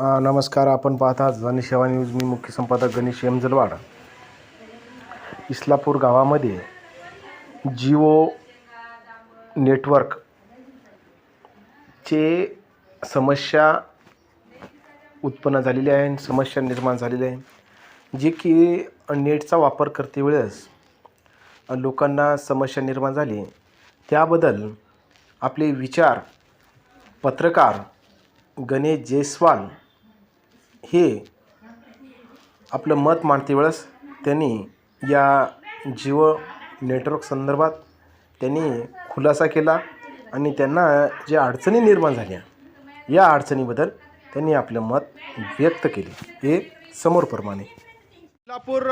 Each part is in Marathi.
नमस्कार आपण पाहता जनसेवा न्यूज. मी मुख्य संपादक गणेश एमजलवाड. इस्लापूर गावामध्ये जिओ नेटवर्कचे समस्या उत्पन्न झालेली आहे समस्या निर्माण झालेली आहे. जे की नेटचा वापर करते वेळेस लोकांना समस्या निर्माण झाली. त्याबद्दल आपले विचार पत्रकार गणेश जयस्वाल हे आपलं मत मांडते वेळेस त्यांनी या जिओ नेटवर्क संदर्भात त्यांनी खुलासा केला आणि त्यांना ज्या अडचणी निर्माण झाल्या या अडचणीबद्दल त्यांनी आपलं मत व्यक्त केले. हे समोरप्रमाणे इस्लापूर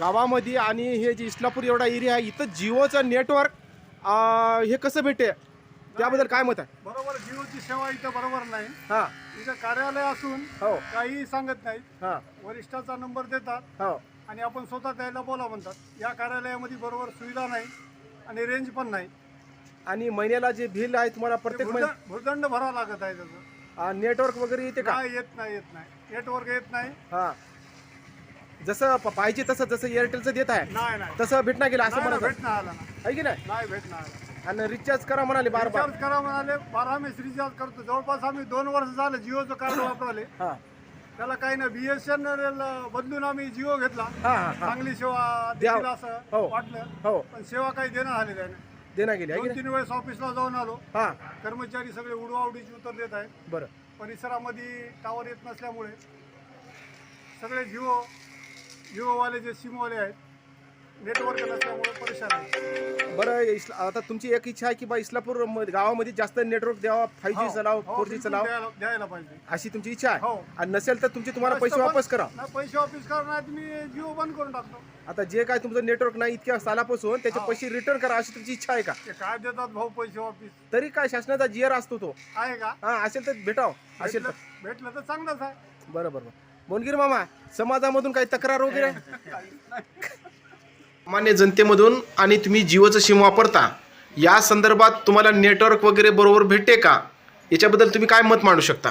गावामध्ये आणि हे जे इस्लापूर एवढा एरिया आहे इथं जिओचं नेटवर्क हे कसं भेटे त्याबद्दल काय मत आहे? बरोबर जिओची सेवा इथं बरोबर नाही. हां. इथं कार्यालय असून हो. काही सांगत नाहीत. हां. वरिष्ठाचा नंबर देतात हो. आणि आपण स्वतः त्याला बोला म्हणतात. या कार्यालयामध्ये बरोबर सुविधा नाही आणि रेंज पण नाही. आणि महिन्याला जे बिल आहे तुम्हाला ते प्रत्येक महिन्यात भुर्दंड भुर्दंड भरावं लागत आहे त्याचं. नेटवर्क वगैरे येते का? काय येत नाही येत नाही. नेटवर्क येत नाही. हां. जसं प- पाहिजे तसं जसं एअरटेलचं देत आहे नाही नाही. तसं भेटणार गेलं असं नाही ना, म्हणत भेट नाही आला ना आहे की नाही? नाही भेट नाही. आला आणि रिचार्ज करा म्हणाले बार बार. रिचार्ज करा म्हणाले. बारा मेस रिचार्ज करतो. जवळपास आम्ही दोन वर्ष झालं जिओचं कार्ड वापरले. हां. त्याला काही ना बी एस एन एल बदलून आम्ही जिओ घेतला. हां हां हां. चांगली सेवा द्या. देतील हो. असं वाटलं. हो. पण सेवा काही देणं झाली त्याने देणार गेली. आहे की दोन नाही तीन वेळेस ऑफिसला जाऊन आलो. हां. कर्मचारी सगळे उडवाउडीची उत्तर देत आहेत. बरं. परिसरामध्ये टावर येत नसल्यामुळे सगळे जिओ जिओवाले जे सिमवाले आहेत नेटवर्क नसल्यामुळे परेशान बरं इस्ला आता तुमची एक इच्छा आहे की बा इस्लापूर म- गावामध्ये जास्त नेटवर्क द्यावा फाईव्ह जी हो, चलाव हो, फोर जी बिलकुल चलाव. द्यायला द्यायला पाहिजे. अशी तुमची इच्छा आहे? हो. आणि नसेल तर तुमचे तुम्हाला पैसे पण- वापस करा. नाही, पैसे वापस करणार तुम्ही जिओ बंद करून टाकतो. आता जे काय तुमचं नेटवर्क नाही इतक्या सालापासून त्याचे हो. पैसे रिटर्न करा अशी तुमची इच्छा आहे का? ते काय देतात भाऊ पैसे वापस? तरी काय शासनाचा जीआर असतो तो. आहे का? हा असेल तर भेटाव. असेल भेटलं तर. भेटलं तर चांगलंच आहे. बरं बरं बरं. मोनगिर मामा समाजामधून काही तक्रार वगैरे? मान्य जनतेमधून आणि तुम्ही जिओचं सिम वापरता या संदर्भात तुम्हाला नेटवर्क वगैरे बरोबर भेटते का? याच्याबद्दल तुम्ही काय मत मांडू शकता?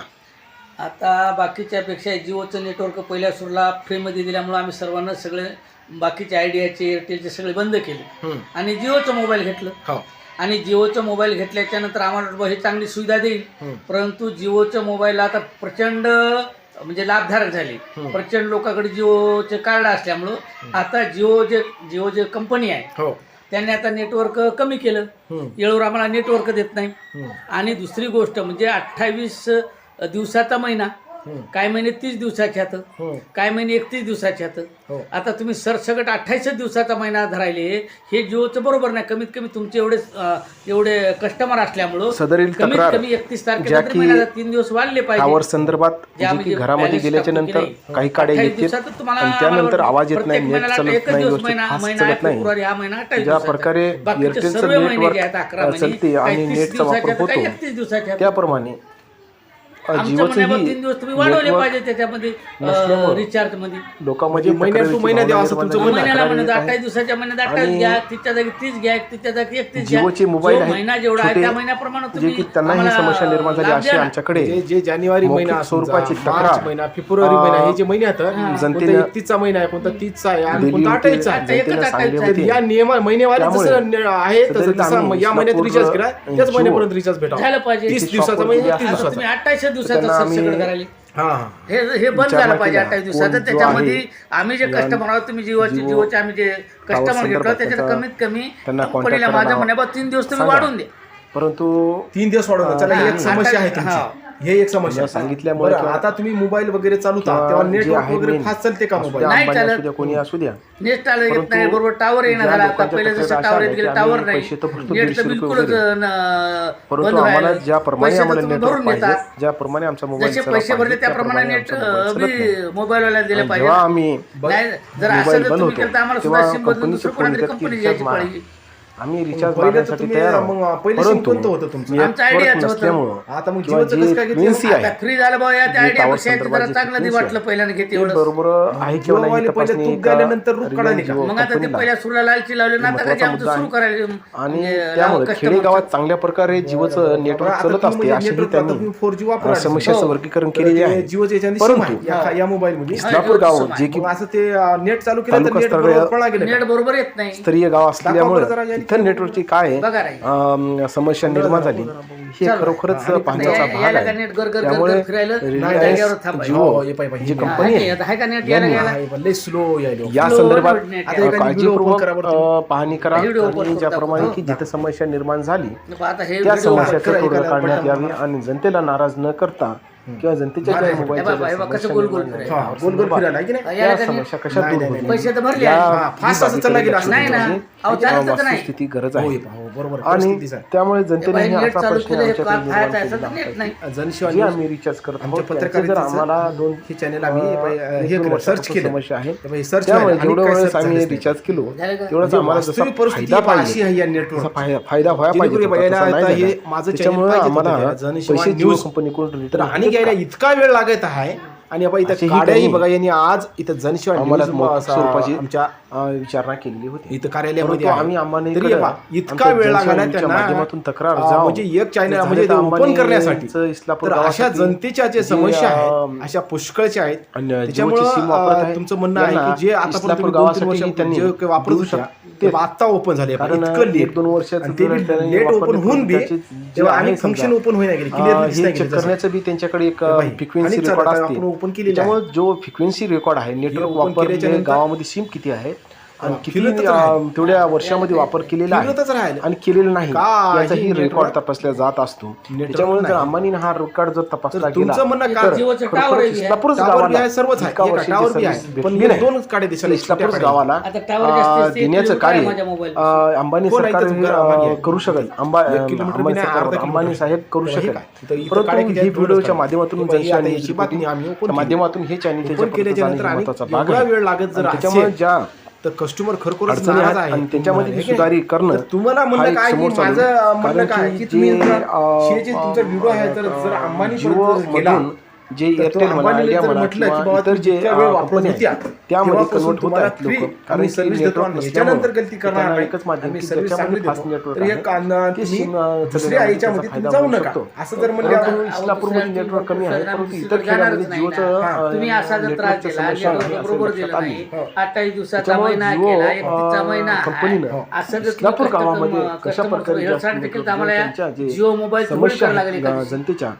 आता बाकीच्यापेक्षा जिओचं नेटवर्क पहिल्या सुरूला फ्रीमध्ये दिल्यामुळं आम्ही सर्वांना सगळे बाकीचे आयडियाचे एअरटेलचे सगळे बंद केले. आणि जिओचं मोबाईल घेतलं. हो. आणि जिओचं मोबाईल घेतल्याच्या नंतर आम्हाला हे चांगली सुविधा देईल. परंतु जिओचं मोबाईल आता प्रचंड म्हणजे लाभधारक झाले प्रचंड लोकांकडे जिओचे कार्ड असल्यामुळं आता जिओ जे जिओ जे कंपनी आहे हो त्यांनी आता नेटवर्क कमी केलं. वेळेवर आम्हाला नेटवर्क देत नाही. आणि दुसरी गोष्ट म्हणजे अठ्ठावीस दिवसाचा महिना. काय महिने तीस दिवसाचे आहेत. हम्म. काय महिने एकतीस दिवसाचे आहेत. हो. आता तुम्ही सरसकट अठ्ठावीस दिवसाचा महिना धरायले हे जिओचं बरोबर नाही. कमीत कमी तुमचे एवढे एवढे कस्टमर असल्यामुळं कमीत कमी एकतीस तारखेला तीन दिवस वाढले पाहिजे. संदर्भात जे जे आम्ही की जे घरामध्ये गेल्याच्यानंतर काही येतील दिवसात तुम्हाला त्यानंतर आवाज येत नाही एकच दिवस महिना महिना फेब्रुवारी हा महिना ज्या. प्रकारे सर्व महिने नेटवर्क जे आहेत अकरा महिने एकतीस दिवसाचे आहेत. त्याप्रमाणे आमच्या जिओचं म्हणण्यावर तीन दिवस तुम्ही वाढवले network पाहिजे त्याच्यामध्ये नसल्यामुळं रिचार्जमध्ये लोकांमध्ये म्हणजे महिना द्यावा भावना असं तुमचं झाली. म्हणणं आहे. महिन्याला तक्रारी म्हणत आहे. अठ्ठावीस दिवसाच्या महिन्यात अठ्ठावीस आणि घ्या तिच्या जागी तीस घ्या तिच्या जागी एकतीस घ्या जिओचे मोबाईल जो आहेत, महिना जेवढा आहे छोटे, त्या महिन्याप्रमाणे जे तुम्ही की त्यांनाही आम्हाला समस्या निर्माण झाली लाभ अशी द्या ना. आमच्याकडे जे जे जानेवारी मौखिक महिना स्वरूपाची तक्रार, मार्च महिना फेब्रुवारी आ, महिना हे जे महिने आहेत जनतेनं- कोणता एकतीसचा महिना आहे कोणता तीसचा आहे आणि दिली कोणता होती, अठ्ठावीसचा आहे आता एकच जनतेनं सांगली अठ्ठावीस होती. या नियमा महिनेवारी त्यामुळे जसं ने- आहे तसं सदरील आम्ही या महिन्यात रिचार्ज केला अ, त्याच महिन्यापर्यंत रिचार्ज झालं पाहिजे तीस दिवसाचा तुम्ही अठ्ठावीस दिवसाचा आम्ही- सरसकट करायला हा हा बंद झालं पाहिजे. अठ्ठावीस दिवसाचं जो त्याच्यामध्ये आम्ही जे कस्टमर आहोत तुम्ही जिओचे जिओ जिओचे आम्ही जे कस्टमर घेतलो संदर्भात त्याच्यात त्याचा कमीत कमी त्यांना कंपनीला contact माझ्या करा. म्हणण्याबाबत तीन दिवस तुम्ही सांगा. वाढून द्या परंतु तीन दिवस ही एक. समस्या आहे हा. तुमची हे एक समस्या. सांगितल्यामुळे आता तुम्ही मोबाईल वगैरे चालवता तेव्हा नेटवर्क वगैरे फास्ट चालते का मोबाईल? नाही चालत. कोणी असू द्या. नेट आलं येत नाही बरोबर टावर येणं ज्या झाला आता पहिले जसं टावर येत गेले टावर नाही. नेट तर बिलकुलच परंतु बंद आम्हाला ज्याप्रमाणे आम्हाला पाहिजे नेता ज्याप्रमाणे आमचा मोबाईल जसे पैसे भरले पाहिजे, त्याप्रमाणे नेट आमचा मोबाईल चालत नाही. मोबाईलवाल्याला दिले पाहिजे. आम्ही जर असं जर बंद तुम्ही होतो, केलं तर आम्हाला सुद्धा सिम बदलून आम्ही रिचार्ज पहिले मारण्यासाठी तयार मग पहिले सिम कोणतं होतं तुमचं. आमचं होतं. आता मग जिओचं कसं काय घेतलं? फ्री झालं या त्या आयडिया जरा चांगलं वाटलं पहिल्याने एवढं. बरोबर आहे किंवा नाही पहिले तूप मग आता ते पहिल्या सुरूला लालची लावली ना आता काय आमचं सुरू करायला आणि म्हणजे त्यामुळे खेडेगावात चांगल्या प्रकारे हो, जिओचं नेटवर्क हो, हो. चालत असते अशी फोर जी वापर वापरा. समस्याचं वर्गीकरण केलेली आहे. जिओचं याच्यामध्ये परंतु या- मोबाईल मध्ये. इस्लापूर गाव जे की असं ते नेट चालू केलं तर नेट बरोबर येत नाही स्तरीय गाव असल्यामुळे इथं नेटवर्कची काय समस्या निर्माण झाली. हे खरोखरच पाहण्याचा भाग आहे. त्यामुळे रिलायन्स जिओ जी कंपनी आहे स्लो या संदर्भात काळजीपूर्वक पाहणी करा. आणि ज्याप्रमाणे की जिथे समस्या निर्माण झाली त्या समस्या काढण्यात यावी आणि जनतेला नाराज न करता किंवा जनतेच्या मोबाईल गोल गोल फिरायला? कशा फास्ट असं चालला गेला गरज आहे. बरोबर आणि त्यामुळे जनतेने हे असा प्रश्न आमच्याकडे आम्ही रिचार्ज करत आहोत पत्रकार जर आम्हाला दोन हे चॅनल आम्ही सर्च केलं समस्या आहे. त्यामुळे जेवढं वेळेस आम्ही रिचार्ज केलो तेवढाच आम्हाला जसा फायदा पाहिजे. फायदा व्हायला पाहिजे त्याच्यामुळे आम्हाला पैसे जिओ कंपनीकडून रिटर्न आणि घ्यायला इतका वेळ लागत आहे आणि आपण इथं अशी काड्याही बघा यांनी आज इथं जनशिवाय आमच्या विचारणा केलेली होती. इथं परंतु कार्यालयामध्ये आम्ही आम्ही इतका वेळ लागला त्यांना. माध्यमातून तक्रार म्हणजे एक चॅनल म्हणजे ओपन करण्यासाठी. अशा जनतेच्या जे समस्या आहेत अशा पुष्कळच्या आहेत त्याच्यामुळं, तुमचं म्हणणं आहे की जे आता तुम्ही दोन-तीन वर्षापूर्वी ते आता ओपन झाले. कारण इतकं लेट दोन वर्ष ओपन होऊन बी आणि फंक्शन ओपन होईना करण्याचं बी त्यांच्याकडे एक फ्रिक्वेन्सी रेकॉर्ड ओपन केली त्यामुळे जो फ्रिक्वेन्सी रेकॉर्ड आहे नेटवर्क वापर गावामध्ये सिम किती आहेत आणि तेवढ्या वर्षामध्ये वापर केलेला आहे. आणि केलेला नाही. याचाही रेकॉर्ड तपासला जात असतो. त्याच्यामुळे जर अंबानीने हा रेकॉर्ड जर तपासला तुमचं म्हणणं आहे. गावाला सर्वच दोनच काडे गावाला देण्याचं कार्य अंबानी सरकार करू शकेल अंबा- अंबानी सरकार- अंबानी साहेब करू शकेल परंतु ही व्हिडिओच्या माध्यमातून आम्ही माध्यमातून हे चॅनल त्याच्या भाग वेळ लागत त्याच्यामुळे ज्या तर कस्टमर खरखर त्याच्यामध्ये सुधारी करणं तुम्हाला म्हणणं काय माझं म्हणणं काय की तुम्ही शिवाजी तुमचा व्हिडिओ आहे तर जर अंबानी जीव केला जे एअरटेल म्हणा आयडिया म्हणा किंवा इतर जे कंपन्या त्यामध्ये कन्वर्ट होत आहेत लोक. कारण सर्व्हिस नेटवर्क नसल्यामुळे एकच माध्यम की फास्ट नेटवर्क आहे. फायदा इस्लापूरमध्ये नेटवर्क कमी आहे. परंतु इतर जिओचं इस्लापूर गावामध्ये कशा प्रकारे समस्या जनतेच्या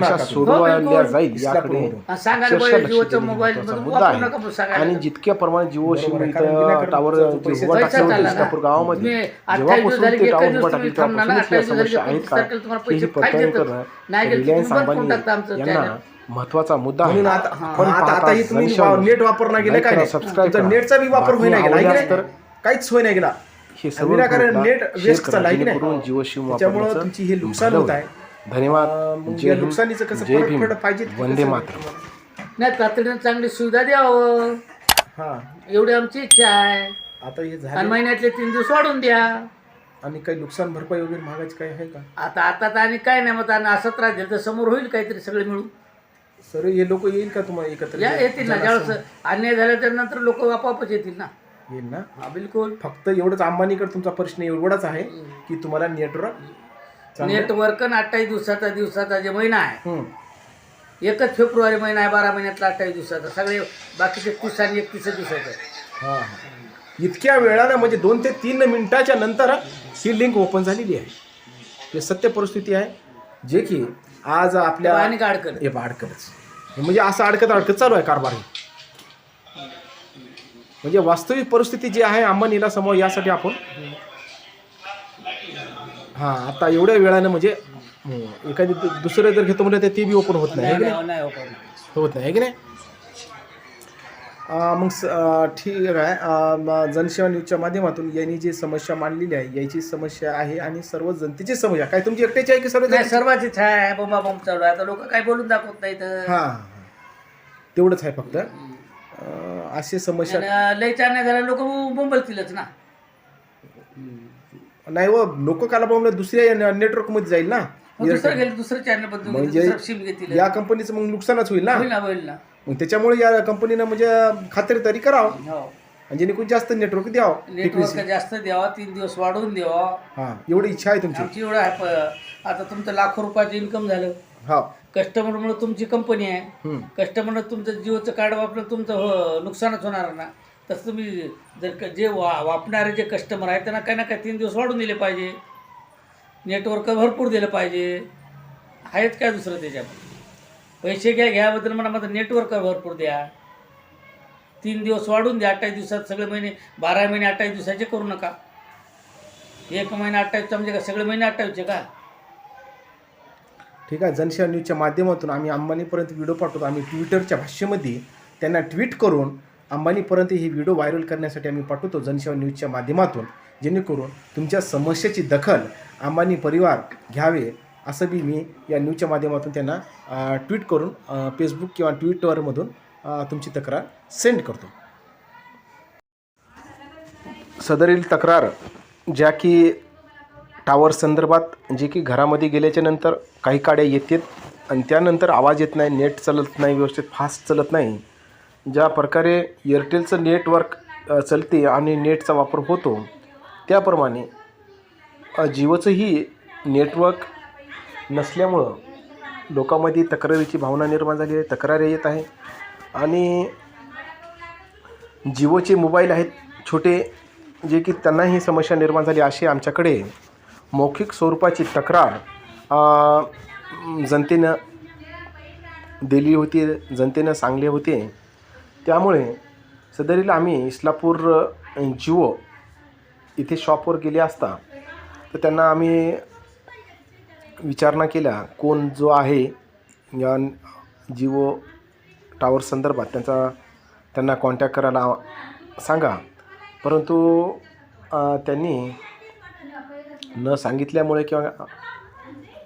कशा सोडवायला मोबाईल याकडे मुद्दा आहे. आणि जितक्या प्रमाणे जिओ सिम टावर जेव्हा इस्लापूर गावामध्ये. जेव्हा टावर उभा टाकले तेव्हापासून समस्या आहेत का? हे पडताळणी करणं रिलायन्स अंबानी यांना महत्त्वाचा मुद्दा आहे. पण आता तुम्ही नेट वापर नाही? गेला काय सबस्क्राईब नेटचा बी वापर होई गेला. तर काहीच सोय नाही गेला. हे सर्व नेट वेस्ट चालला जिओ शिम त्यामुळे तुमची हे नुकसान होत आहे धन्यवाद. नुकसानीचं कसं पाहिजे वंदे मात्र नाही तातडीनं चांगली सुविधा द्यावं. हा. एवढी आमची इच्छा आहे. आता हे झालं महिन्यातले तीन दिवस वाढून द्या. आणि काही नुकसान भरपाई वगैरे मागायची काही आहे का? आता आता तर आणि काय नाही मग आणि असं त्रास राहतील तर समोर होईल काहीतरी सगळे मिळून. सर हे लोक येईल का तुम्हाला एकत्र? या येतील ना ज्यावेळेस अन्याय झाल्याच्यानंतर लोक आपोआपच येतील ना. येईल ना? हा बिलकुल. फक्त एवढंच अंबानीकडे तुमचा प्रश्न एवढाच आहे की तुम्हाला नेटवर्क नेटवर्क अठ्ठावीस दिवसाचा दिवसाचा जे महिना आहे एकच फेब्रुवारी महिना आहे बारा महिन्यातला अठ्ठावीस दिवसाचा. सगळे बाकीचे तीस आणि एकतीस दिवसाचे. इतक्या वेळानं म्हणजे दोन ते तीन मिनिटाच्या नंतर ही लिंक ओपन झालेली आहे. हे सत्य परिस्थिती आहे जे की आज आपल्या अडकत हे अडकतच. म्हणजे असं अडकत अडकत चालू आहे कारभार. म्हणजे वास्तविक परिस्थिती जी आहे अंबानीला समोर यासाठी आपण हां आता एवढ्या वेळानं म्हणजे एखादी दुसरं जर घेतो म्हटलं तर ते बी ओपन होत नाही नाही? होत नाही की नाही? मग स- ठीक आहे जनसेवा न्यूजच्या माध्यमातून यांनी जी समस्या मांडलेली आहे याची समस्या आहे आणि सर्व जनतेची समस्या काय तुमची एकट्याची आहे की सर्व नाही सर्वांची आहे बोंबा बोंब चालू आहे. आता लोक काय बोलून दाखवत नाही तर हां तेवढंच आहे फक्त. अशी समस्या लय चार नाही झालं लोक बोंबलतीलच ना. नाही व लोक काला पाहून दुसऱ्या नेटवर्कमध्ये जाईल ना. मग दुसरं गेलं दुसरं चॅनल म्हणजे सिम घेतील. या कंपनीचं मग नुकसानच होईल ना. होईल ना होईल ना. मग त्याच्यामुळे या कंपनीनं म्हणजे खात्रीदारी करावं. हो. आणि जेणेकरून जास्त नेटवर्क द्यावं नेटवर्क जास्त द्यावा तीन दिवस वाढवून द्यावा. हा एवढी इच्छा आहे तुमची. आमची एवढं आहे प- आता तुमचं लाखो रुपयाचं इन्कम झालं. हा. कस्टमरमुळे तुमची कंपनी आहे. हम्म. कस्टमरनं तुमचं जिओचं कार्ड वापरलं तुमचं हो नुकसानच होणार ना. तसं तुम्ही जर क- जे वा वापणारे जे कस्टमर आहेत त्यांना काही ना काही तीन दिवस वाढून दिले पाहिजे. नेटवर्क भरपूर दिलं पाहिजे. आहेत काय दुसरं त्याच्यामध्ये? पैसे घ्या घ्याबद्दल म्हणा मात्र नेटवर्क भरपूर द्या. तीन दिवस वाढून द्या अठ्ठावीस दिवसात सगळे महिने बारा महिने अठ्ठावीस दिवसाचे करू नका. एक महिना अठ्ठावीसचा म्हणजे का सगळे महिने अठ्ठावीसचे का? ठीक आहे जनसेवा न्यूजच्या माध्यमातून आम्ही अंबानीपर्यंत व्हिडिओ पाठवतो. आम्ही ट्विटरच्या भाषेमध्ये त्यांना ट्विट करून अंबानीपर्यंत ही व्हिडिओ व्हायरल करण्यासाठी आम्ही पाठवतो जनसेवा न्यूजच्या माध्यमातून. जेणेकरून तुमच्या समस्येची दखल अंबानी परिवार घ्यावे असं बी मी या न्यूजच्या माध्यमातून त्यांना ट्विट करून फेसबुक किंवा ट्विटरमधून तुमची तक्रार सेंड करतो. सदरील तक्रार ज्या की टावर संदर्भात जे की घरामध्ये गेल्याच्यानंतर काही काड्या येतात आणि त्यानंतर आवाज येत नाही नेट चालत नाही व्यवस्थित फास्ट चालत नाही ज्या प्रकारे एअरटेलचं नेटवर्क चलते आणि नेटचा वापर होतो त्याप्रमाणे जिओचंही नेटवर्क नसल्यामुळं लोकांमध्ये तक्रारीची भावना निर्माण झाली आहे तक्रारी येत आहे. आणि जिओचे मोबाईल आहेत छोटे जे की त्यांनाही समस्या निर्माण झाली अशी आमच्याकडे मौखिक स्वरूपाची तक्रार जनतेनं दिली होती जनतेनं सांगले होते. त्यामुळे सदरील आम्ही इस्लापूर जिओ इथे शॉपवर गेले असता तर त्यांना आम्ही विचारणा केल्या कोण जो आहे या जिओ टावर संदर्भात त्यांचा त्यांना कॉन्टॅक्ट करायला सांगा. परंतु त्यांनी न सांगितल्यामुळे किंवा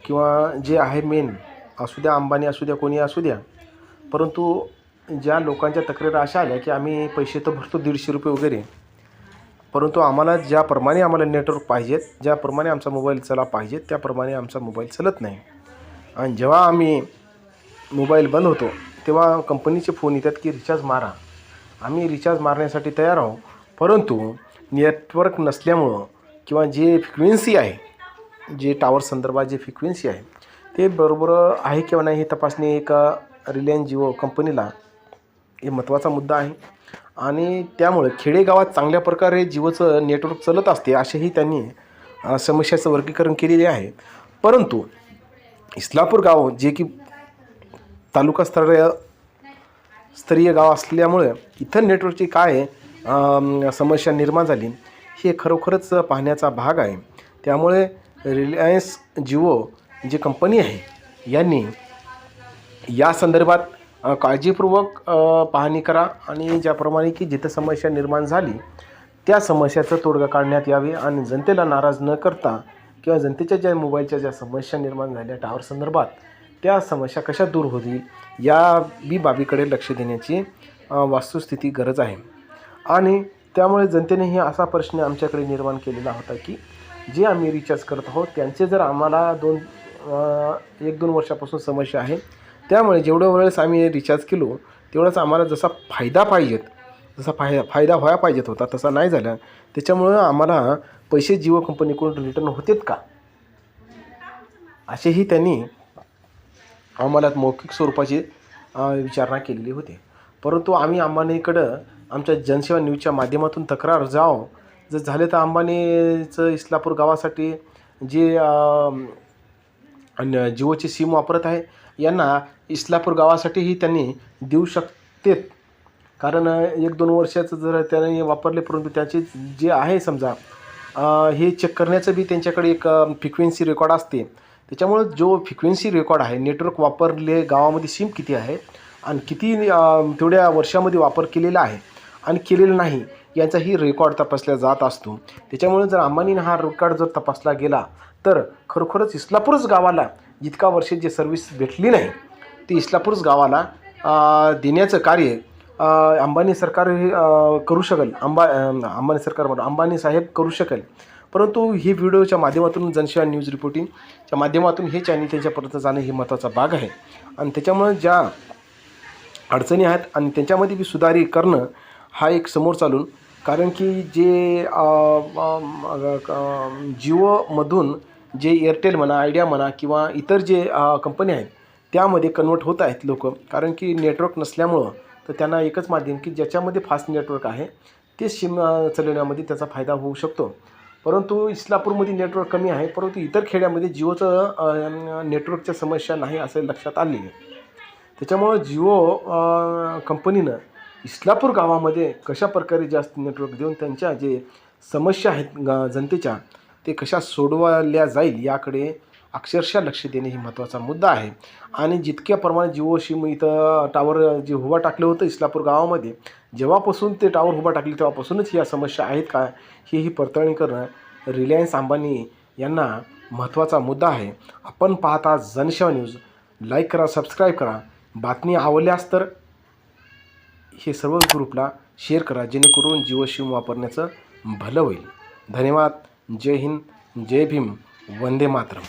किंवा जे आहे मेन असू द्या अंबानी असू द्या कोणी असू द्या. परंतु ज्या लोकांच्या तक्रारी अशा आल्या की आम्ही पैसे तर भरतो दीडशे रुपये वगैरे. परंतु आम्हाला ज्याप्रमाणे आम्हाला नेटवर्क पाहिजेत ज्याप्रमाणे आमचा मोबाईल चला पाहिजे त्याप्रमाणे आमचा मोबाईल चालत नाही. आणि जेव्हा आम्ही मोबाईल बंद होतो तेव्हा कंपनीचे फोन येतात की रिचार्ज मारा. आम्ही रिचार्ज मारण्यासाठी तयार आहोत. परंतु नेटवर्क नसल्यामुळं किंवा जे फ्रिक्वेन्सी आहे जे टावर संदर्भात जे फ्रिक्वेन्सी आहे ते बरोबर आहे किंवा नाही हे तपासणी एका रिलायन्स जिओ कंपनीला हे महत्त्वाचा मुद्दा आहे. आणि त्यामुळे खेडेगावात चांगल्या प्रकारे जिओचं नेटवर्क चालत असते असेही त्यांनी समस्याचं वर्गीकरण केलेले आहे. परंतु इस्लापूर गाव जे की तालुका स्तरीय स्तरीय गाव असल्यामुळे इथं नेटवर्कची काय समस्या निर्माण झाली हे खरोखरच पाहण्याचा भाग आहे. त्यामुळे रिलायन्स जिओ जी कंपनी आहे यांनी या संदर्भात काळजीपूर्वक पाहणी करा आणि ज्याप्रमाणे की जिथं समस्या निर्माण झाली त्या समस्याचं तोडगा काढण्यात यावे आणि जनतेला नाराज न करता किंवा जनतेच्या ज्या मोबाईलच्या ज्या समस्या निर्माण झाल्या टावर संदर्भात त्या समस्या कशा दूर होतील या बी बाबीकडे लक्ष देण्याची वास्तुस्थिती गरज आहे. आणि त्यामुळे जनतेनेही असा प्रश्न आमच्याकडे निर्माण केलेला होता की जे आम्ही रिचार्ज करत आहोत त्यांचे जर आम्हाला दोन एक दोन वर्षापासून समस्या आहे त्यामुळे जेवढ्या वेळेस आम्ही रिचार्ज केलो तेवढाच आम्हाला जसा फायदा पाहिजेत जसा फाय फायदा व्हायला पाहिजेत होता तसा नाही झाला. त्याच्यामुळं आम्हाला पैसे जिओ कंपनीकडून रिटर्न होतेत का? असेही त्यांनी आम्हाला मौखिक स्वरूपाची विचारणा केलेली होती. परंतु आम्ही अंबानीकडं आमच्या जनसेवा न्यूजच्या माध्यमातून तक्रार जावं जर झाले तर अंबानीचं इस्लापूर गावासाठी जे जिओचे जिओची सिम वापरत आहे यांना इस्लापूर गावासाठीही त्यांनी देऊ शकतेत. कारण एक दोन वर्षाचं जर त्याने वापरले परंतु त्याचे जे आहे समजा हे चेक करण्याचं बी त्यांच्याकडे एक फ्रिक्वेन्सी रेकॉर्ड असते. त्याच्यामुळं जो फ्रिक्वेन्सी रेकॉर्ड आहे नेटवर्क वापरले गावामध्ये सिम किती आहे आणि किती तेवढ्या वर्षामध्ये वापर केलेला आहे आणि केलेला नाही यांचाही रेकॉर्ड तपासला जात असतो. त्याच्यामुळे जर अंबानीनं हा रेकॉर्ड जर तपासला गेला तर खरोखरच इस्लापूरच गावाला जितका वर्ष जे सर्व्हिस भेटली नाही ती इस्लापूरच गावाला देण्याचं कार्य अंबानी सरकार हे करू शकेल. अंबा अंबानी सरकार म्हणून अंबानी साहेब करू शकेल. परंतु ही व्हिडिओच्या माध्यमातून जनसेवा न्यूज रिपोर्टिंगच्या माध्यमातून हे चॅनल त्यांच्यापर्यंत जाणं हे महत्त्वाचा भाग आहे. आणि त्याच्यामुळं ज्या अडचणी आहेत आणि त्यांच्यामध्ये बी सुधारी करणं हा एक समोर चालून कारण की जे जिओमधून जे एअरटेल म्हणा आयडिया म्हणा किंवा इतर जे कंपनी आहेत त्यामध्ये कन्वर्ट होत आहेत लोक. कारण की नेटवर्क नसल्यामुळं तर त्यांना एकच माध्यम की ज्याच्यामध्ये फास्ट नेटवर्क आहे ते सिम चालवण्यामध्ये त्याचा फायदा होऊ शकतो. परंतु इस्लापूरमध्ये नेटवर्क कमी आहे परंतु इतर खेड्यामध्ये जिओचं नेटवर्कच्या समस्या नाही असं लक्षात आलेली. आहे त्याच्यामुळं जिओ कंपनीनं इस्लापूर गावामध्ये कशा प्रकारे जास्त नेटवर्क देऊन त्यांच्या जे समस्या आहेत ग- जनतेच्या ते कशा सोडवल्या जाईल याकडे अक्षरशः लक्ष देणे ही महत्त्वाचा मुद्दा आहे. आणि जितक्या प्रमाणात जिओ सिम इथं टावर जे उभा टाकलं होतं इस्लापूर गावामध्ये जेव्हापासून ते टावर उभा टाकले तेव्हापासूनच या समस्या आहेत का ही ही पडताळणी करणं रिलायन्स अंबानी यांना महत्त्वाचा मुद्दा आहे. आपण पाहता जनसेवा न्यूज. लाईक करा सबस्क्राईब करा. बातमी आवडल्यास तर हे सर्व ग्रुपला शेअर करा जेणेकरून जिओ सिम वापरण्याचं भलं होईल. धन्यवाद. जय हिंद जय भीम वंदे मातरम.